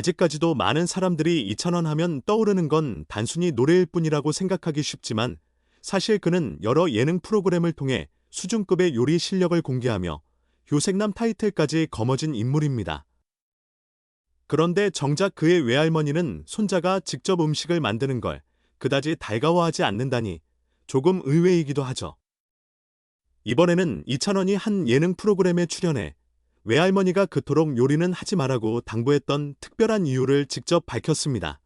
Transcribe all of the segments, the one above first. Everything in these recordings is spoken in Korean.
아직까지도 많은 사람들이 이찬원 하면 떠오르는 건 단순히 노래일 뿐이라고 생각하기 쉽지만 사실 그는 여러 예능 프로그램을 통해 수준급의 요리 실력을 공개하며 요색남 타이틀까지 거머쥔 인물입니다. 그런데 정작 그의 외할머니는 손자가 직접 음식을 만드는 걸 그다지 달가워하지 않는다니 조금 의외이기도 하죠. 이번에는 이찬원이 한 예능 프로그램에 출연해 외할머니가 그토록 요리는 하지 말라고 당부했던 특별한 이유를 직접 밝혔습니다.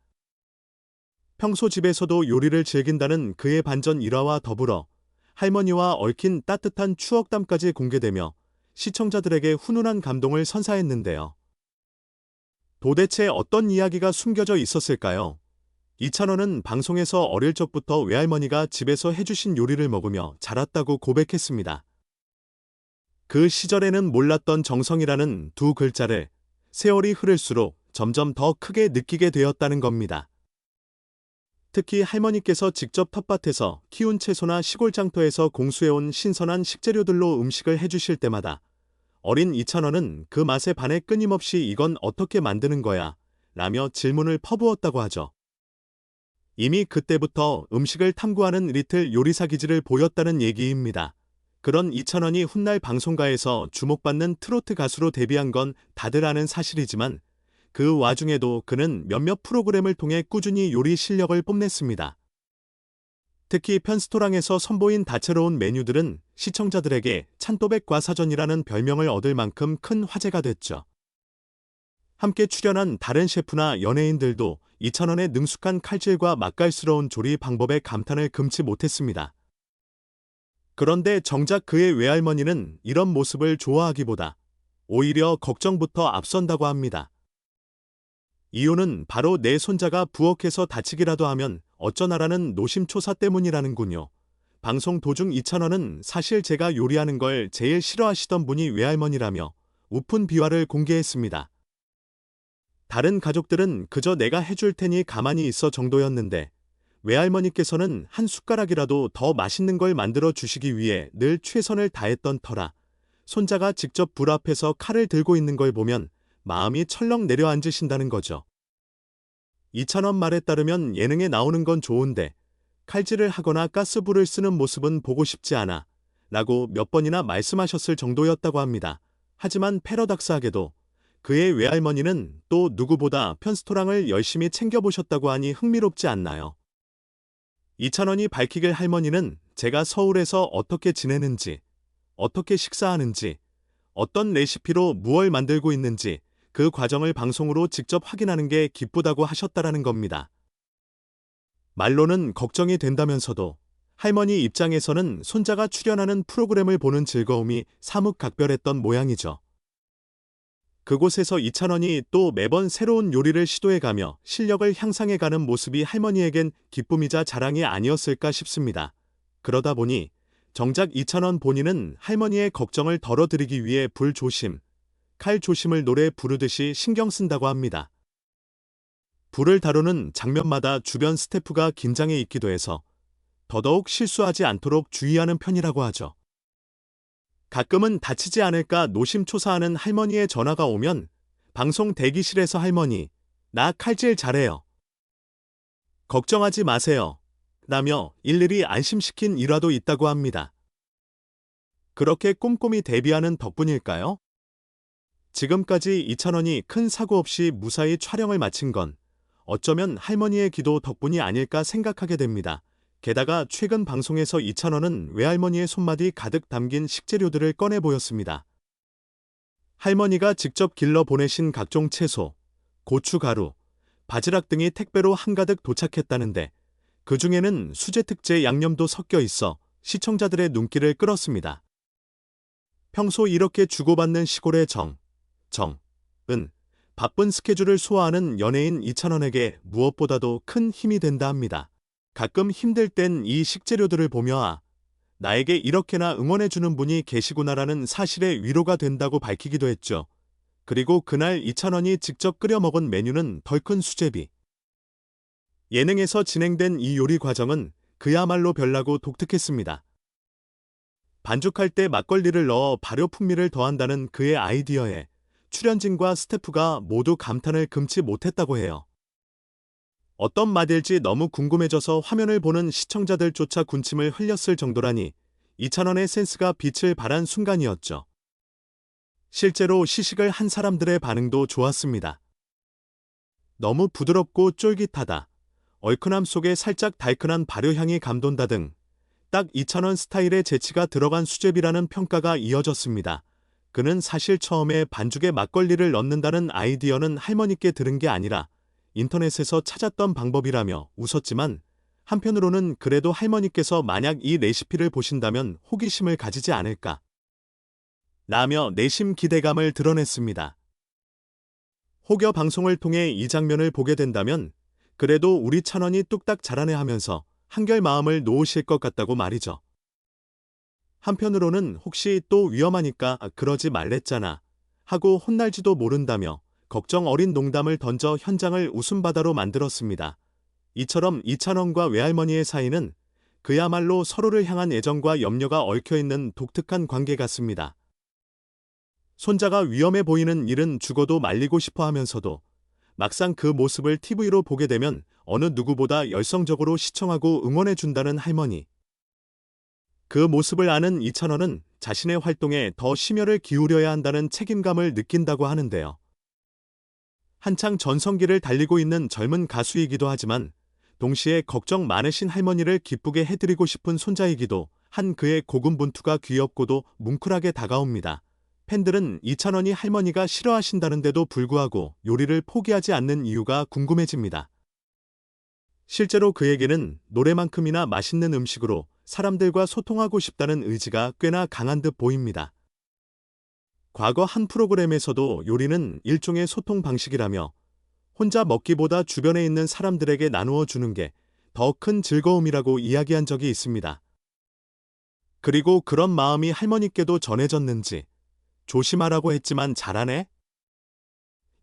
평소 집에서도 요리를 즐긴다는 그의 반전 일화와 더불어 할머니와 얽힌 따뜻한 추억담까지 공개되며 시청자들에게 훈훈한 감동을 선사했는데요. 도대체 어떤 이야기가 숨겨져 있었을까요? 이찬원은 방송에서 어릴 적부터 외할머니가 집에서 해주신 요리를 먹으며 자랐다고 고백했습니다. 그 시절에는 몰랐던 정성이라는 두 글자를 세월이 흐를수록 점점 더 크게 느끼게 되었다는 겁니다. 특히 할머니께서 직접 텃밭에서 키운 채소나 시골 장터에서 공수해온 신선한 식재료들로 음식을 해주실 때마다 어린 이찬원은 그 맛에 반해 끊임없이 이건 어떻게 만드는 거야? 라며 질문을 퍼부었다고 하죠. 이미 그때부터 음식을 탐구하는 리틀 요리사 기질을 보였다는 얘기입니다. 그런 이찬원이 훗날 방송가에서 주목받는 트로트 가수로 데뷔한 건 다들 아는 사실이지만 그 와중에도 그는 몇몇 프로그램을 통해 꾸준히 요리 실력을 뽐냈습니다. 특히 편스토랑에서 선보인 다채로운 메뉴들은 시청자들에게 찬또백과 사전이라는 별명을 얻을 만큼 큰 화제가 됐죠. 함께 출연한 다른 셰프나 연예인들도 이찬원의 능숙한 칼질과 맛깔스러운 조리 방법에 감탄을 금치 못했습니다. 그런데 정작 그의 외할머니는 이런 모습을 좋아하기보다 오히려 걱정부터 앞선다고 합니다. 이유는 바로 내 손자가 부엌에서 다치기라도 하면 어쩌나라는 노심초사 때문이라는군요. 방송 도중 이찬원은 사실 제가 요리하는 걸 제일 싫어하시던 분이 외할머니라며 우픈 비화를 공개했습니다. 다른 가족들은 그저 내가 해줄 테니 가만히 있어 정도였는데 외할머니께서는 한 숟가락이라도 더 맛있는 걸 만들어 주시기 위해 늘 최선을 다했던 터라 손자가 직접 불 앞에서 칼을 들고 있는 걸 보면 마음이 철렁 내려앉으신다는 거죠. 이찬원 말에 따르면 예능에 나오는 건 좋은데 칼질을 하거나 가스불을 쓰는 모습은 보고 싶지 않아 라고 몇 번이나 말씀하셨을 정도였다고 합니다. 하지만 패러닥스하게도 그의 외할머니는 또 누구보다 편스토랑을 열심히 챙겨보셨다고 하니 흥미롭지 않나요? 이찬원이 밝히길 할머니는 제가 서울에서 어떻게 지내는지, 어떻게 식사하는지, 어떤 레시피로 무얼 만들고 있는지 그 과정을 방송으로 직접 확인하는 게 기쁘다고 하셨다라는 겁니다. 말로는 걱정이 된다면서도 할머니 입장에서는 손자가 출연하는 프로그램을 보는 즐거움이 사뭇 각별했던 모양이죠. 그곳에서 이찬원이 또 매번 새로운 요리를 시도해가며 실력을 향상해가는 모습이 할머니에겐 기쁨이자 자랑이 아니었을까 싶습니다. 그러다 보니 정작 이찬원 본인은 할머니의 걱정을 덜어드리기 위해 불조심, 칼조심을 노래 부르듯이 신경 쓴다고 합니다. 불을 다루는 장면마다 주변 스태프가 긴장해 있기도 해서 더더욱 실수하지 않도록 주의하는 편이라고 하죠. 가끔은 다치지 않을까 노심초사하는 할머니의 전화가 오면 방송 대기실에서 할머니, 나 칼질 잘해요. 걱정하지 마세요. 라며 일일이 안심시킨 일화도 있다고 합니다. 그렇게 꼼꼼히 대비하는 덕분일까요? 지금까지 이찬원이 큰 사고 없이 무사히 촬영을 마친 건 어쩌면 할머니의 기도 덕분이 아닐까 생각하게 됩니다. 게다가 최근 방송에서 이찬원은 외할머니의 손맛이 가득 담긴 식재료들을 꺼내 보였습니다. 할머니가 직접 길러 보내신 각종 채소, 고춧가루, 바지락 등이 택배로 한가득 도착했다는데 그 중에는 수제 특제 양념도 섞여 있어 시청자들의 눈길을 끌었습니다. 평소 이렇게 주고받는 시골의 정, 정, 은, 바쁜 스케줄을 소화하는 연예인 이찬원에게 무엇보다도 큰 힘이 된다 합니다. 가끔 힘들 땐 이 식재료들을 보며 아, 나에게 이렇게나 응원해주는 분이 계시구나라는 사실에 위로가 된다고 밝히기도 했죠. 그리고 그날 이찬원이 직접 끓여 먹은 메뉴는 덜 큰 수제비. 예능에서 진행된 이 요리 과정은 그야말로 별나고 독특했습니다. 반죽할 때 막걸리를 넣어 발효 풍미를 더한다는 그의 아이디어에 출연진과 스태프가 모두 감탄을 금치 못했다고 해요. 어떤 말일지 너무 궁금해져서 화면을 보는 시청자들조차 군침을 흘렸을 정도라니 이찬원의 센스가 빛을 발한 순간이었죠. 실제로 시식을 한 사람들의 반응도 좋았습니다. 너무 부드럽고 쫄깃하다. 얼큰함 속에 살짝 달큰한 발효향이 감돈다 등 딱 이찬원 스타일의 재치가 들어간 수제비라는 평가가 이어졌습니다. 그는 사실 처음에 반죽에 막걸리를 넣는다는 아이디어는 할머니께 들은 게 아니라 인터넷에서 찾았던 방법이라며 웃었지만 한편으로는 그래도 할머니께서 만약 이 레시피를 보신다면 호기심을 가지지 않을까. 라며 내심 기대감을 드러냈습니다. 혹여 방송을 통해 이 장면을 보게 된다면 그래도 우리 찬원이 뚝딱 잘하네 하면서 한결 마음을 놓으실 것 같다고 말이죠. 한편으로는 혹시 또 위험하니까 그러지 말랬잖아 하고 혼날지도 모른다며 걱정 어린 농담을 던져 현장을 웃음바다로 만들었습니다. 이처럼 이찬원과 외할머니의 사이는 그야말로 서로를 향한 애정과 염려가 얽혀있는 독특한 관계 같습니다. 손자가 위험해 보이는 일은 죽어도 말리고 싶어 하면서도 막상 그 모습을 TV로 보게 되면 어느 누구보다 열성적으로 시청하고 응원해 준다는 할머니. 그 모습을 아는 이찬원은 자신의 활동에 더 심혈을 기울여야 한다는 책임감을 느낀다고 하는데요. 한창 전성기를 달리고 있는 젊은 가수이기도 하지만 동시에 걱정 많으신 할머니를 기쁘게 해드리고 싶은 손자이기도 한 그의 고군분투가 귀엽고도 뭉클하게 다가옵니다. 팬들은 이찬원이 할머니가 싫어하신다는데도 불구하고 요리를 포기하지 않는 이유가 궁금해집니다. 실제로 그에게는 노래만큼이나 맛있는 음식으로 사람들과 소통하고 싶다는 의지가 꽤나 강한 듯 보입니다. 과거 한 프로그램에서도 요리는 일종의 소통 방식이라며 혼자 먹기보다 주변에 있는 사람들에게 나누어 주는 게 더 큰 즐거움이라고 이야기한 적이 있습니다. 그리고 그런 마음이 할머니께도 전해졌는지 조심하라고 했지만 잘하네?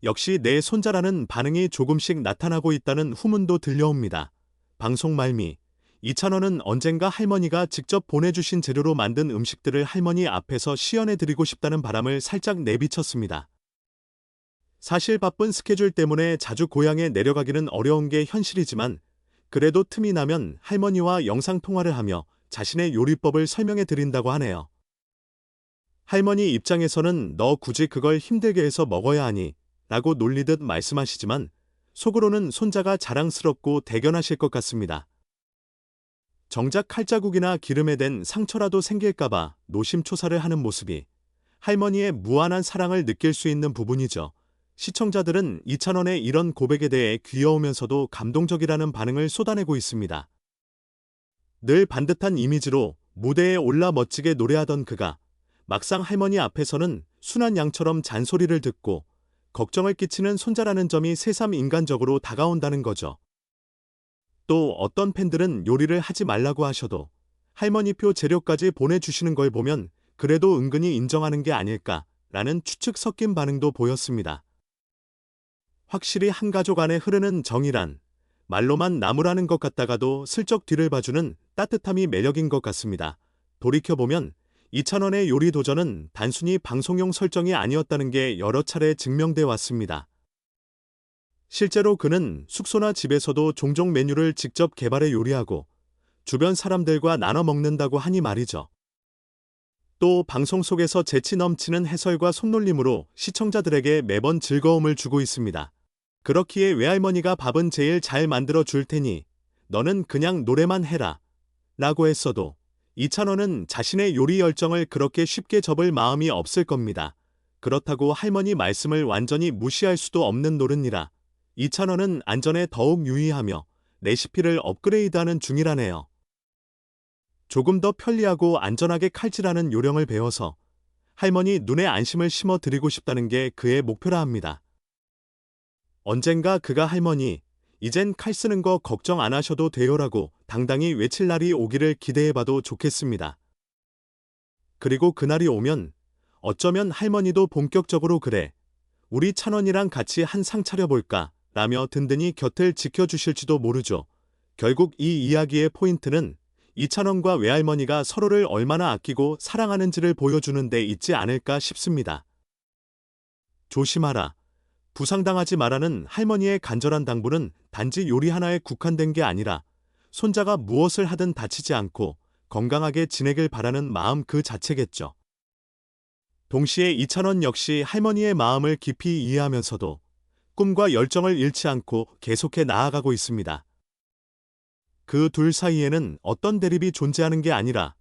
역시 내 손자라는 반응이 조금씩 나타나고 있다는 후문도 들려옵니다. 방송 말미 이찬원은 언젠가 할머니가 직접 보내주신 재료로 만든 음식들을 할머니 앞에서 시연해드리고 싶다는 바람을 살짝 내비쳤습니다. 사실 바쁜 스케줄 때문에 자주 고향에 내려가기는 어려운 게 현실이지만 그래도 틈이 나면 할머니와 영상통화를 하며 자신의 요리법을 설명해 드린다고 하네요. 할머니 입장에서는 너 굳이 그걸 힘들게 해서 먹어야 하니 라고 놀리듯 말씀하시지만 속으로는 손자가 자랑스럽고 대견하실 것 같습니다. 정작 칼자국이나 기름에 댄 상처라도 생길까봐 노심초사를 하는 모습이 할머니의 무한한 사랑을 느낄 수 있는 부분이죠. 시청자들은 이찬원의 이런 고백에 대해 귀여우면서도 감동적이라는 반응을 쏟아내고 있습니다. 늘 반듯한 이미지로 무대에 올라 멋지게 노래하던 그가 막상 할머니 앞에서는 순한 양처럼 잔소리를 듣고 걱정을 끼치는 손자라는 점이 새삼 인간적으로 다가온다는 거죠. 또 어떤 팬들은 요리를 하지 말라고 하셔도 할머니표 재료까지 보내주시는 걸 보면 그래도 은근히 인정하는 게 아닐까라는 추측 섞인 반응도 보였습니다. 확실히 한 가족 안에 흐르는 정이란 말로만 나무라는 것 같다가도 슬쩍 뒤를 봐주는 따뜻함이 매력인 것 같습니다. 돌이켜보면 이찬원의 요리 도전은 단순히 방송용 설정이 아니었다는 게 여러 차례 증명돼 왔습니다. 실제로 그는 숙소나 집에서도 종종 메뉴를 직접 개발해 요리하고 주변 사람들과 나눠 먹는다고 하니 말이죠. 또 방송 속에서 재치 넘치는 해설과 손놀림으로 시청자들에게 매번 즐거움을 주고 있습니다. 그렇기에 외할머니가 밥은 제일 잘 만들어 줄 테니 너는 그냥 노래만 해라. 라고 했어도 이찬원은 자신의 요리 열정을 그렇게 쉽게 접을 마음이 없을 겁니다. 그렇다고 할머니 말씀을 완전히 무시할 수도 없는 노릇이라 이찬원은 안전에 더욱 유의하며 레시피를 업그레이드하는 중이라네요. 조금 더 편리하고 안전하게 칼질하는 요령을 배워서 할머니 눈에 안심을 심어 드리고 싶다는 게 그의 목표라 합니다. 언젠가 그가 할머니, 이젠 칼 쓰는 거 걱정 안 하셔도 돼요라고 당당히 외칠 날이 오기를 기대해봐도 좋겠습니다. 그리고 그날이 오면 어쩌면 할머니도 본격적으로 그래. 우리 찬원이랑 같이 한 상 차려볼까? 라며 든든히 곁을 지켜주실지도 모르죠. 결국 이 이야기의 포인트는 이찬원과 외할머니가 서로를 얼마나 아끼고 사랑하는지를 보여주는 데 있지 않을까 싶습니다. 조심하라. 부상당하지 마라는 할머니의 간절한 당부는 단지 요리 하나에 국한된 게 아니라 손자가 무엇을 하든 다치지 않고 건강하게 지내길 바라는 마음 그 자체겠죠. 동시에 이찬원 역시 할머니의 마음을 깊이 이해하면서도 꿈과 열정을 잃지 않고 계속해 나아가고 있습니다. 그 둘 사이에는 어떤 대립이 존재하는 게 아니라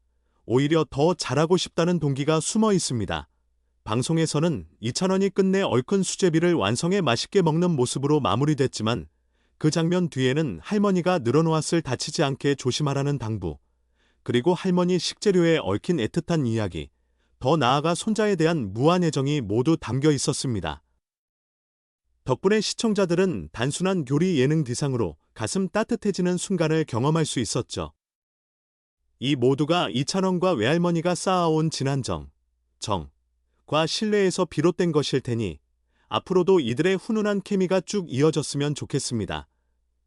오히려 더 잘하고 싶다는 동기가 숨어 있습니다. 방송에서는 이찬원이 끝내 얼큰 수제비를 완성해 맛있게 먹는 모습으로 마무리됐지만 그 장면 뒤에는 할머니가 늘어놓았을 다치지 않게 조심하라는 당부, 그리고 할머니 식재료에 얽힌 애틋한 이야기, 더 나아가 손자에 대한 무한 애정이 모두 담겨 있었습니다. 덕분에 시청자들은 단순한 요리 예능 대상으로 가슴 따뜻해지는 순간을 경험할 수 있었죠. 이 모두가 이찬원과 외할머니가 쌓아온 지난 정, 정, 과 신뢰에서 비롯된 것일 테니 앞으로도 이들의 훈훈한 케미가 쭉 이어졌으면 좋겠습니다.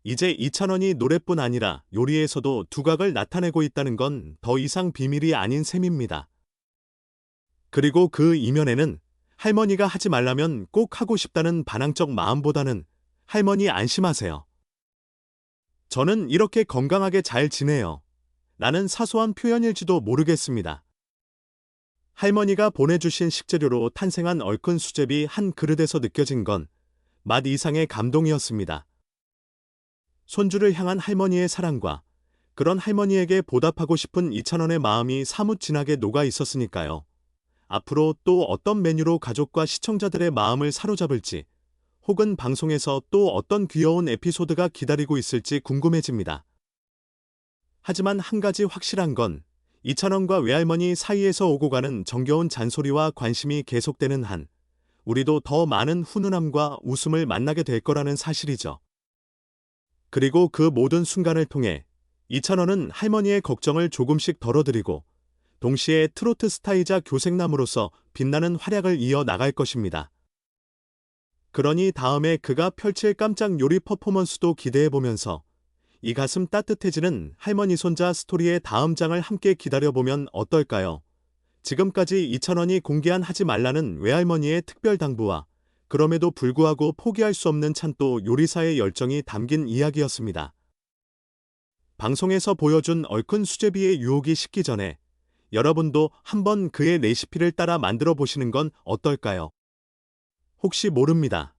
이제 이찬원이 노래뿐 아니라 요리에서도 두각을 나타내고 있다는 건 더 이상 비밀이 아닌 셈입니다. 그리고 그 이면에는 할머니가 하지 말라면 꼭 하고 싶다는 반항적 마음보다는 할머니 안심하세요. 저는 이렇게 건강하게 잘 지내요. 라는 사소한 표현일지도 모르겠습니다. 할머니가 보내주신 식재료로 탄생한 얼큰 수제비 한 그릇에서 느껴진 건 맛 이상의 감동이었습니다. 손주를 향한 할머니의 사랑과 그런 할머니에게 보답하고 싶은 이찬원의 마음이 사뭇 진하게 녹아 있었으니까요. 앞으로 또 어떤 메뉴로 가족과 시청자들의 마음을 사로잡을지 혹은 방송에서 또 어떤 귀여운 에피소드가 기다리고 있을지 궁금해집니다. 하지만 한 가지 확실한 건 이찬원과 외할머니 사이에서 오고 가는 정겨운 잔소리와 관심이 계속되는 한 우리도 더 많은 훈훈함과 웃음을 만나게 될 거라는 사실이죠. 그리고 그 모든 순간을 통해 이찬원은 할머니의 걱정을 조금씩 덜어드리고 동시에 트로트 스타이자 교생남으로서 빛나는 활약을 이어 나갈 것입니다. 그러니 다음에 그가 펼칠 깜짝 요리 퍼포먼스도 기대해보면서 이 가슴 따뜻해지는 할머니 손자 스토리의 다음 장을 함께 기다려보면 어떨까요? 지금까지 이찬원이 공개한 하지 말라는 외할머니의 특별 당부와 그럼에도 불구하고 포기할 수 없는 찬또 요리사의 열정이 담긴 이야기였습니다. 방송에서 보여준 얼큰 수제비의 유혹이 식기 전에 여러분도 한번 그의 레시피를 따라 만들어 보시는 건 어떨까요? 혹시 모릅니다.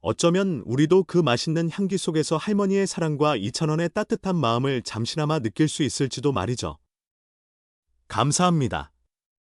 어쩌면 우리도 그 맛있는 향기 속에서 할머니의 사랑과 이찬원의 따뜻한 마음을 잠시나마 느낄 수 있을지도 말이죠. 감사합니다.